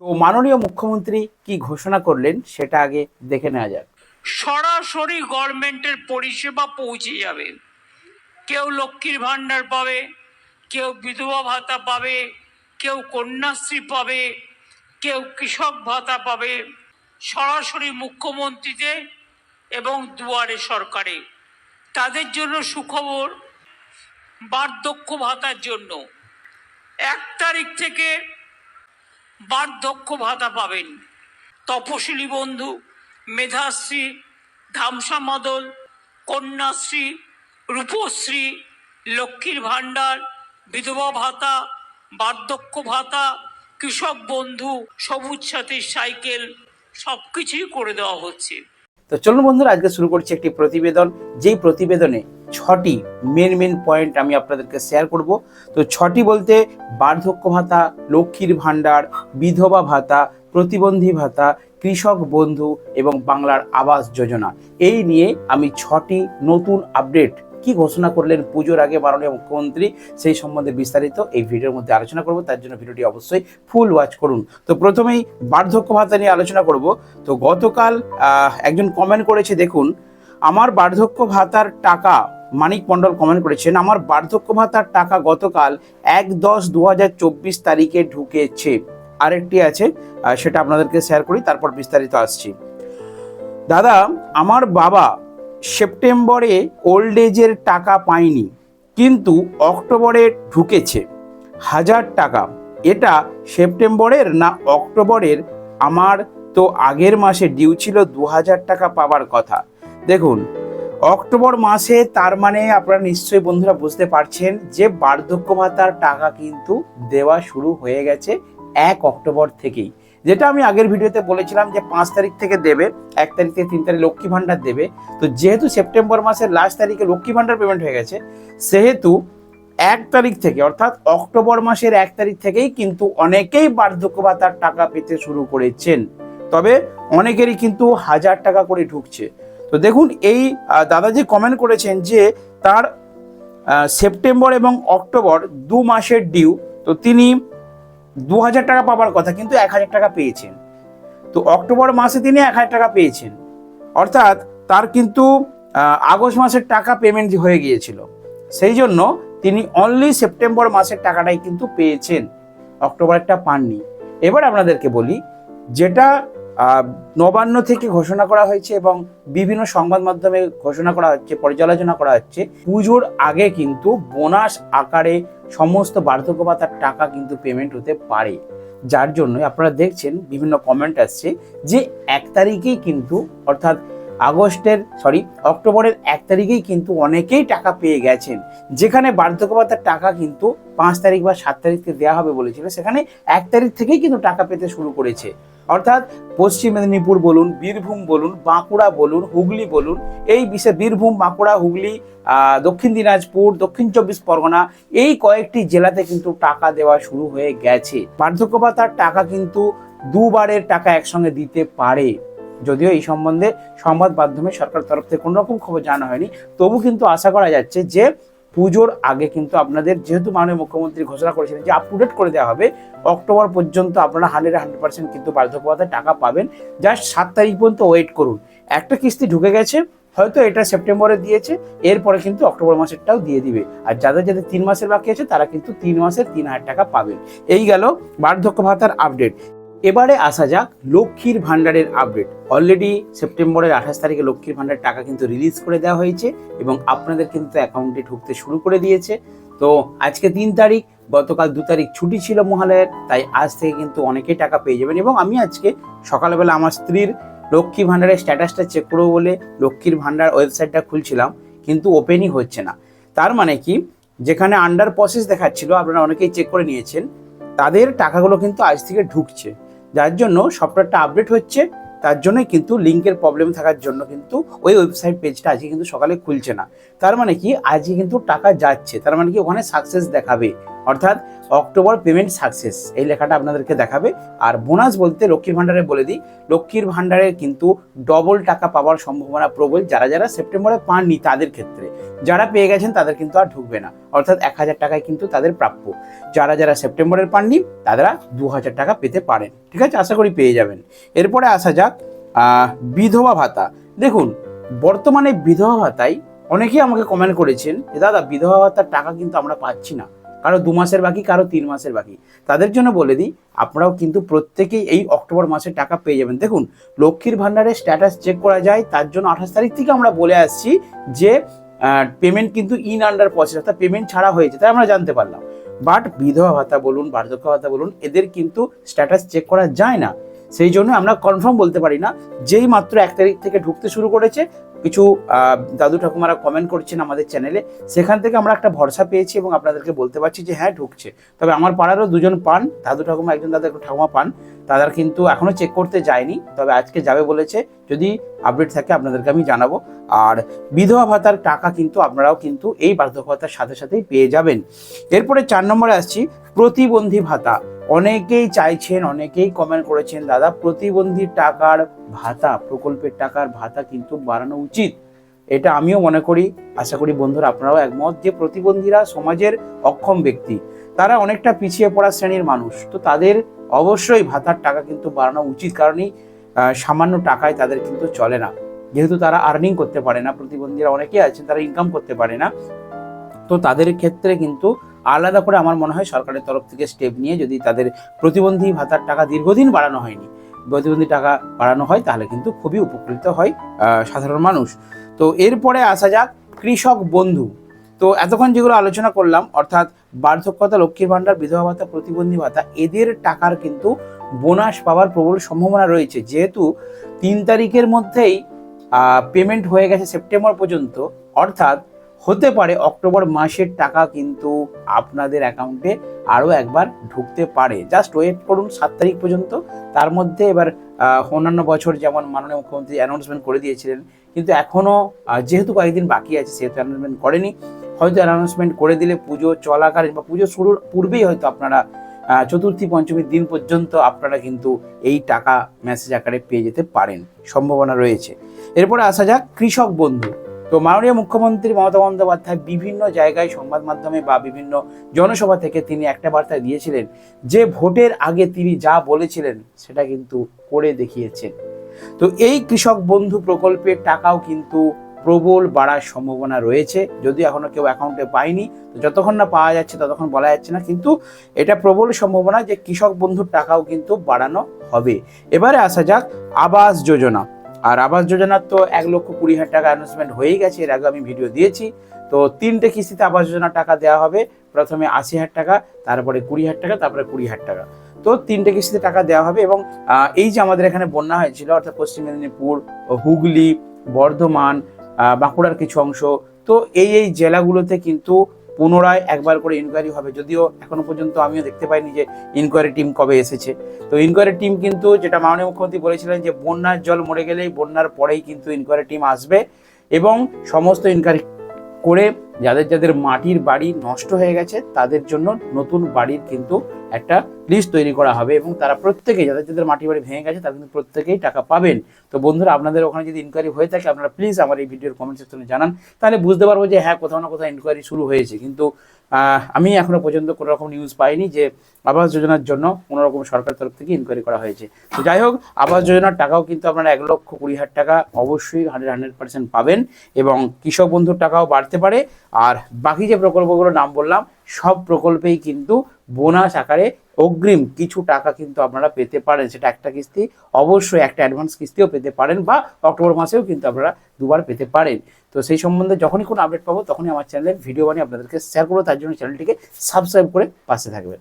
তো মাননীয় মুখ্যমন্ত্রী কি ঘোষণা করলেন সেটা আগে দেখে নেওয়া যাক। সরাসরি গভর্নমেন্টের পরিষেবা পৌঁছে যাবে। কেউ লক্ষ্মীর ভাণ্ডার পাবে, কেউ বিধবা ভাতা পাবে, কেউ কন্যাশ্রী পাবে, কেউ কৃষক ভাতা পাবে। সরাসরি মুখ্যমন্ত্রীতে এবং দুয়ারে সরকারে। তাদের জন্য সুখবর, বার্ধক্য ভাতার জন্য। এক তারিখ থেকে বার্ধক্য ভাতা পাবেন। তপশিলি বন্ধু, মেধাশ্রী, ধামসা মদল, কন্যাশ্রী, রূপশ্রী, লক্ষ্মীর ভাণ্ডার, বিধবা ভাতা, বার্ধক্য ভাতা, কৃষক বন্ধু, সবুজ সাথীর সাইকেল সব কিছুই করে দেওয়া হচ্ছে। তো চলুন বন্ধুরা, আজকে শুরু করছি একটি প্রতিবেদন। যেই প্রতিবেদনে ছটি মেন মেন পয়েন্ট আমি আপনাদেরকে শেয়ার করব। তো ছটি বলতে বার্ধক্য ভাতা, লক্ষ্মীর ভাণ্ডার, বিধবা ভাতা, প্রতিবন্ধী ভাতা, কৃষক বন্ধু এবং বাংলার আবাস যোজনা। এই নিয়ে আমি ছটি নতুন আপডেট কি ঘোষণা করলেন পুজোর আগে মাননীয় মুখ্যমন্ত্রী সেই সম্বন্ধে বিস্তারিত এই ভিডিওর মধ্যে আলোচনা করব। তার জন্য ভিডিওটি অবশ্যই ফুল ওয়াচ করুন। তো প্রথমেই বার্ধক্য ভাতা নিয়ে আলোচনা করব। তো গতকাল একজন কমেন্ট করেছে, দেখুন, আমার বার্ধক্য ভাতার টাকা মানিক মণ্ডল কমেন্ট করেছেন, আমার বার্ধক্য ভাতার টাকা গতকাল এক দশ দু তারিখে ঢুকেছে। আরেকটি আছে সেটা আপনাদেরকে শেয়ার করি, তারপর বিস্তারিত আসছি। দাদা, আমার বাবা সেপ্টেম্বরে ওল্ড এজের টাকা পায়নি, কিন্তু অক্টোবরে ঢুকেছে, হাজার টাকা। এটা সেপ্টেম্বরের না অক্টোবরের? আমার তো আগের মাসে ডিউ ছিল দু হাজার টাকা পাওয়ার কথা। দেখুন অক্টোবর মাসে তার মানে আপনারা নিশ্চয়ই বন্ধুরা বুঝতে পারছেন যে বার্ধক্য ভাতার টাকা কিন্তু দেওয়া শুরু হয়ে গেছে এক অক্টোবর থেকেই। যেটা আমি আগের ভিডিওতে বলেছিলাম যে পাঁচ তারিখ থেকে দেবে, এক তারিখ থেকে তিন তারিখ লক্ষ্মী ভাণ্ডার দেবে। তো যেহেতু সেপ্টেম্বর মাসের লাস্ট তারিখে লক্ষ্মী ভাণ্ডার পেমেন্ট হয়ে গেছে, সেহেতু এক তারিখ থেকে অর্থাৎ অক্টোবর মাসের এক তারিখ থেকেই কিন্তু অনেকেই বার্ধক্য ভাতার টাকা পেতে শুরু করেছেন। তবে অনেকেরই কিন্তু হাজার টাকা করে ঢুকছে। তো দেখুন এই আহ, দাদা যে কমেন্ট করেছেন যে তার সেপ্টেম্বর এবং অক্টোবর দু মাসের ডিউ তো তিনি দু হাজার টাকা পাবার কথা কিন্তু এক হাজার টাকা পেয়েছেন। তো অক্টোবর মাসে তিনি এক হাজার টাকা পেয়েছেন। অর্থাৎ তার কিন্তু আগস্ট মাসের টাকা পেমেন্ট হয়ে গিয়েছিল। সেই জন্য তিনি অনলি সেপ্টেম্বর মাসের টাকাটাই কিন্তু পেয়েছেন। অক্টোবরেরটা পাননি। এবার আপনাদেরকে বলি যেটা নবান্ন থেকে ঘোষণা করা হয়েছে এবং বিভিন্ন সংবাদ মাধ্যমে ঘোষণা করা হচ্ছে, পর্যালোচনা করা হচ্ছে। পুজোর আগে কিন্তু বোনাস আকারে সমস্ত বার্ধক্য ভাতার টাকা কিন্তু পেমেন্ট হতে পারে। যার জন্য আপনারা দেখছেন, বিভিন্ন কমেন্ট আসছে যে এক তারিখেই কিন্তু, অর্থাৎ আগস্টের সরি অক্টোবরের এক তারিখেই কিন্তু অনেকেই টাকা পেয়ে গেছেন। যেখানে বার্ধক্য ভাতার টাকা কিন্তু পাঁচ তারিখ বা সাত তারিখকে দেওয়া হবে বলেছিল, সেখানে এক তারিখ থেকেই কিন্তু টাকা পেতে শুরু করেছে। অর্থাৎ পশ্চিম মেদিনীপুর বলুন, বীরভূম বলুন, বাঁকুড়া বলুন, হুগলি বলুন, এই বিষয়ে বীরভূম, বাঁকুড়া, হুগলি দক্ষিণ দিনাজপুর, দক্ষিণ চব্বিশ পরগনা, এই কয়েকটি জেলাতে কিন্তু টাকা দেওয়া শুরু হয়ে গেছে। বার্ধক্য ভাতার টাকা কিন্তু দুবারের টাকা একসঙ্গে দিতে পারে। যদিও এই সম্বন্ধে সংবাদ মাধ্যমে সরকার তরফ থেকে কোনো রকম খবর জানা হয়নি, তবু কিন্তু আশা করা যাচ্ছে যে পুজোর আগে কিন্তু আপনাদের যেহেতু মাননীয় মুখ্যমন্ত্রী ঘোষণা করেছিলেন যে আপ টু ডেট করে দেওয়া হবে, অক্টোবর পর্যন্ত আপনারা হান্ড্রেড হান্ড্রেড পার্সেন্ট কিন্তু বার্ধক্য ভাতার টাকা পাবেন। জাস্ট সাত তারিখ পর্যন্ত ওয়েট করুন। একটা কিস্তি ঢুকে গেছে, হয়তো এটা সেপ্টেম্বরে দিয়েছে, এরপরে কিন্তু অক্টোবর মাসেরটাও দিয়ে দিবে। আর যাদের যাদের তিন মাসের বাকি আছে, তারা কিন্তু তিন মাসের তিন হাজার টাকা পাবেন। এই গেল বার্ধক্য ভাতার আপডেট এবারে আসা যাক লক্ষ্মীর ভাণ্ডারের আপডেট অলরেডি সেপ্টেম্বরের আঠাশ তারিখে লক্ষ্মীর ভাণ্ডার টাকা কিন্তু রিলিজ করে দেওয়া হয়েছে এবং আপনাদের কিন্তু অ্যাকাউন্টে ঢুকতে শুরু করে দিয়েছে। তো আজকে তিন তারিখ, গতকাল দু তারিখ ছুটি ছিল মহালয়ের, তাই আজ থেকে কিন্তু অনেকেই টাকা পেয়ে যাবেন এবং আমি আজকে সকালবেলা আমার স্ত্রীর লক্ষ্মী ভাণ্ডারের স্ট্যাটাসটা চেক করব বলে লক্ষ্মীর ভাণ্ডার ওয়েবসাইটটা খুলছিলাম, কিন্তু ওপেনই হচ্ছে না। তার মানে কি? যেখানে আন্ডার প্রসেস দেখাচ্ছিল, আপনারা অনেকেই চেক করে নিয়েছেন, তাদের টাকাগুলো কিন্তু আজ থেকে ঢুকছে। যার জন্য সফটওয়্যারটা আপডেট হচ্ছে, তার জন্যই কিন্তু লিঙ্কের প্রবলেম থাকার জন্য কিন্তু ওই ওয়েবসাইট পেজটা আজকে কিন্তু সকালে খুলছে না। তার মানে কি? আজকে কিন্তু টাকা যাচ্ছে। তার মানে কি? ওখানে সাকসেস দেখাবে। অর্থাৎ অক্টোবর পেমেন্ট সাকসেস। এই লেখাটা আপনাদেরকে দেখাবে। আর বোনাস বলতে লক্ষ্মীর ভাণ্ডারে বলে দিই, লক্ষ্মীর ভাণ্ডারে কিন্তু ডবল টাকা পাওয়ার সম্ভাবনা প্রবল যারা যারা সেপ্টেম্বরে পাননি তাদের ক্ষেত্রে। যারা পেয়ে গেছেন তাদের কিন্তু আর ঢুকবে না। অর্থাৎ এক হাজার টাকায় কিন্তু তাদের প্রাপ্য। যারা যারা সেপ্টেম্বরের পাননি, তারা দু হাজার টাকা পেতে পারেন। ঠিক আছে? আশা করি পেয়ে যাবেন। এরপরে আসা যাক বিধবা ভাতা। দেখুন, বর্তমানে বিধবা ভাতায় অনেকেই আমাকে কমেন্ট করেছেন দাদা, বিধবা ভাতার টাকা কিন্তু আমরা পাচ্ছি না। কারও দু মাসের বাকি, কারও তিন মাসের বাকি। তাদের জন্য বলে দিই, আপনারাও কিন্তু প্রত্যেকেই এই অক্টোবর মাসে টাকা পেয়ে যাবেন। দেখুন, লক্ষ্মীর ভাণ্ডারের স্ট্যাটাস চেক করা যায়, তার জন্য আঠাশ তারিখ থেকে আমরা বলে আসছি যে পেমেন্ট কিন্তু ইন আন্ডার প্রসেস অর্থাৎ পেমেন্ট ছাড়া হয়েছে, তাই আমরা জানতে পারলাম। বাট বিধবা ভাতা বলুন, বার্ধক্য ভাতা বলুন, এদের কিন্তু স্ট্যাটাস চেক করা যায় না। সেই জন্য আমরা কনফার্ম বলতে পারি না, যেই মাত্র এক তারিখ থেকে ঢুকতে শুরু করেছে কিছু দাদু ঠাকুমারা কমেন্ট করছেন আমাদের চ্যানেলে সেখান থেকে আমরা একটা ভরসা পেয়েছি এবং আপনাদেরকে বলতে পারছি যে হ্যাঁ ঢুকছে। তবে আমার পাড়ারও দুজন পান, দাদু ঠাকুমা, একজন দাদু ঠাকুমা পান। তাদের কিন্তু এখনও চেক করতে যায়নি, তবে আজকে যাবে বলেছে, যদি আপডেট থাকে আপনাদেরকে আমি জানাব। আর বিধবা ভাতার টাকা কিন্তু আপনারাও কিন্তু এই বার্ধক্য ভাতার সাথে সাথেই পেয়ে যাবেন। এরপরে চার নম্বরে আসছি, প্রতিবন্ধী ভাতা। অনেকেই চাইছেন, অনেকেই কমেন্ট করেছেন, দাদা, প্রতিবন্ধী টাকার ভাতা, প্রকল্পের টাকার ভাতা কিন্তু বাড়ানো উচিত। এটা আমিও মনে করি, আশা করি বন্ধুরা আপনারাও একমত যে প্রতিবন্ধীরা সমাজের অক্ষম ব্যক্তি। তারা অনেকটা পিছিয়ে পড়া শ্রেণির মানুষ, তো তাদের অবশ্যই ভাতার টাকা কিন্তু বাড়ানো উচিত। কারণই সামান্য টাকায় তাদের কিন্তু চলে না। যেহেতু তারা আর্নিং করতে পারে না, প্রতিবন্ধীরা অনেকেই আছেন তারা ইনকাম করতে পারে না। তো তাদের ক্ষেত্রে কিন্তু আলাদা করে আমার মনে হয় সরকারের তরফ থেকে স্টেপ নিয়ে যদি তাদের প্রতিবন্ধী ভাতার টাকা দীর্ঘদিন বাড়ানো হয়নি, প্রতিবন্ধী টাকা বাড়ানো হয়, তাহলে কিন্তু খুবই উপকৃত হয় সাধারণ মানুষ। তো এরপরে আসা যাক, কৃষক বন্ধু। তো এতক্ষণ যেগুলো আলোচনা করলাম, অর্থাৎ বার্ধক্যতা, লক্ষ্মীর ভাণ্ডার, বিধবা ভাতা, প্রতিবন্ধী ভাতা, এদের টাকার কিন্তু বোনাস পাওয়ার প্রবল সম্ভাবনা রয়েছে। যেহেতু তিন তারিখের মধ্যেই পেমেন্ট হয়ে গেছে সেপ্টেম্বর পর্যন্ত, অর্থাৎ হতে পারে অক্টোবর মাসের টাকা কিন্তু আপনাদের অ্যাকাউন্টে আরও একবার ঢুকতে পারে। জাস্ট ওয়েট করুন সাত তারিখ পর্যন্ত। তার মধ্যে এবার অন্যান্য বছর যেমন মাননীয় মুখ্যমন্ত্রী অ্যানাউন্সমেন্ট করে দিয়েছিলেন, কিন্তু এখনও যেহেতু কয়েকদিন বাকি আছে, সেহেতু অ্যানাউন্সমেন্ট করেনি। হয়তো অ্যানাউন্সমেন্ট করে দিলে পুজো চলাকালীন বা পুজো শুরুর পূর্বেই হয়তো আপনারা চতুর্থী, পঞ্চমীর দিন পর্যন্ত আপনারা কিন্তু এই টাকা মেসেজ আকারে পেয়ে যেতে পারেন। সম্ভাবনা রয়েছে। এরপরে আসা যাক কৃষক বন্ধু। তো মাননীয় মুখ্যমন্ত্রী মমতা বন্দ্যোপাধ্যায় বিভিন্ন জায়গায় সংবাদ মাধ্যমে বা বিভিন্ন জনসভা থেকে তিনি একটা বার্তা দিয়েছিলেন যে ভোটের আগে তিনি যা বলেছিলেন সেটা কিন্তু করে দেখিয়েছেন। তো এই কৃষক বন্ধু প্রকল্পের টাকাও কিন্তু প্রবল বাড়ার সম্ভাবনা রয়েছে। যদি এখনও কেউ অ্যাকাউন্টে পায়নি, তো যতক্ষণ না পাওয়া যাচ্ছে ততক্ষণ বলা যাচ্ছে না, কিন্তু এটা প্রবল সম্ভাবনা যে কৃষক বন্ধুর টাকাও কিন্তু বাড়ানো হবে। এবারে আসা যাক আবাস যোজনা। আর আবাস যোজনার তো এক লক্ষ কুড়ি হাজার টাকা অ্যানাউন্সমেন্ট হয়েই গেছে, এর আগে আমি ভিডিও দিয়েছি। তো তিনটে কিস্তিতে আবাস যোজনা টাকা দেওয়া হবে। প্রথমে আশি হাজার টাকা, তারপরে কুড়ি হাজার টাকা, তারপরে কুড়ি হাজার টাকা। তো তিনটে কিস্তিতে টাকা দেওয়া হবে এবং এই যে আমাদের এখানে বন্যা হয়েছিল, অর্থাৎ পশ্চিম মেদিনীপুর, হুগলি, বর্ধমান বাঁকুড়ার কিছু অংশ, তো এই এই জেলাগুলোতে কিন্তু পুনরায় একবার করে ইনকোয়ারি হবে। যদিও এখনও পর্যন্ত আমিও দেখতে পাইনি যে ইনকোয়ারি টিম কবে এসেছে। তো ইনকোয়ারি টিম কিন্তু যেটা মাননীয় মুখ্যমন্ত্রী বলেছিলেন যে বন্যার জল মরে গেলেই বন্যার পরেই কিন্তু ইনকোয়ারি টিম আসবে এবং সমস্ত ইনকোয়ারি করে যাদের যাদের মাটির বাড়ি নষ্ট হয়ে গেছে, তাদের জন্য নতুন বাড়ির কিন্তু একটা লিস্ট তৈরি করা হবে এবং তারা প্রত্যেকেই যাদের যাদের মাটির বাড়ি ভেঙে গেছে তাদের কিন্তু প্রত্যেকেই টাকা পাবেন। তো বন্ধুরা, আপনাদের ওখানে যদি ইনকোয়ারি হয়ে থাকে, আপনারা প্লিজ আমার এই ভিডিওর কমেন্ট সেকশনে জানান। তাহলে বুঝতে পারব যে হ্যাঁ কোথাও না কোথাও ইনকোয়ারি শুরু হয়েছে। কিন্তু আমি এখনও পর্যন্ত কোনো রকম নিউজ পাইনি যে আবাস যোজনার জন্য কোনো রকম সরকার তরফ থেকে ইনকোয়ারি করা হয়েছে। তো যাই হোক, আবাস যোজনার টাকাও কিন্তু আপনারা এক লক্ষ কুড়ি হাজার টাকা অবশ্যই হান্ড্রেড হান্ড্রেড পার্সেন্ট পাবেন এবং কৃষক বন্ধুর টাকাও বাড়তে পারে। আর বাকি যে প্রকল্পগুলোর নাম বললাম সব প্রকল্পেই কিন্তু বোনাস আকারে অগ্রিম কিছু টাকা কিন্তু আপনারা পেতে পারেন। সেটা একটা কিস্তি, অবশ্যই একটা অ্যাডভান্স কিস্তিও পেতে পারেন বা অক্টোবর মাসেও কিন্তু আপনারা দুবার পেতে পারেন। তো সেই সম্বন্ধে যখনই কোনো আপডেট পাবো, তখনই আমার চ্যানেলে ভিডিও বানিয়ে আপনাদেরকে শেয়ার করব। তার জন্য চ্যানেলটিকে সাবস্ক্রাইব করে পাশে থাকবেন।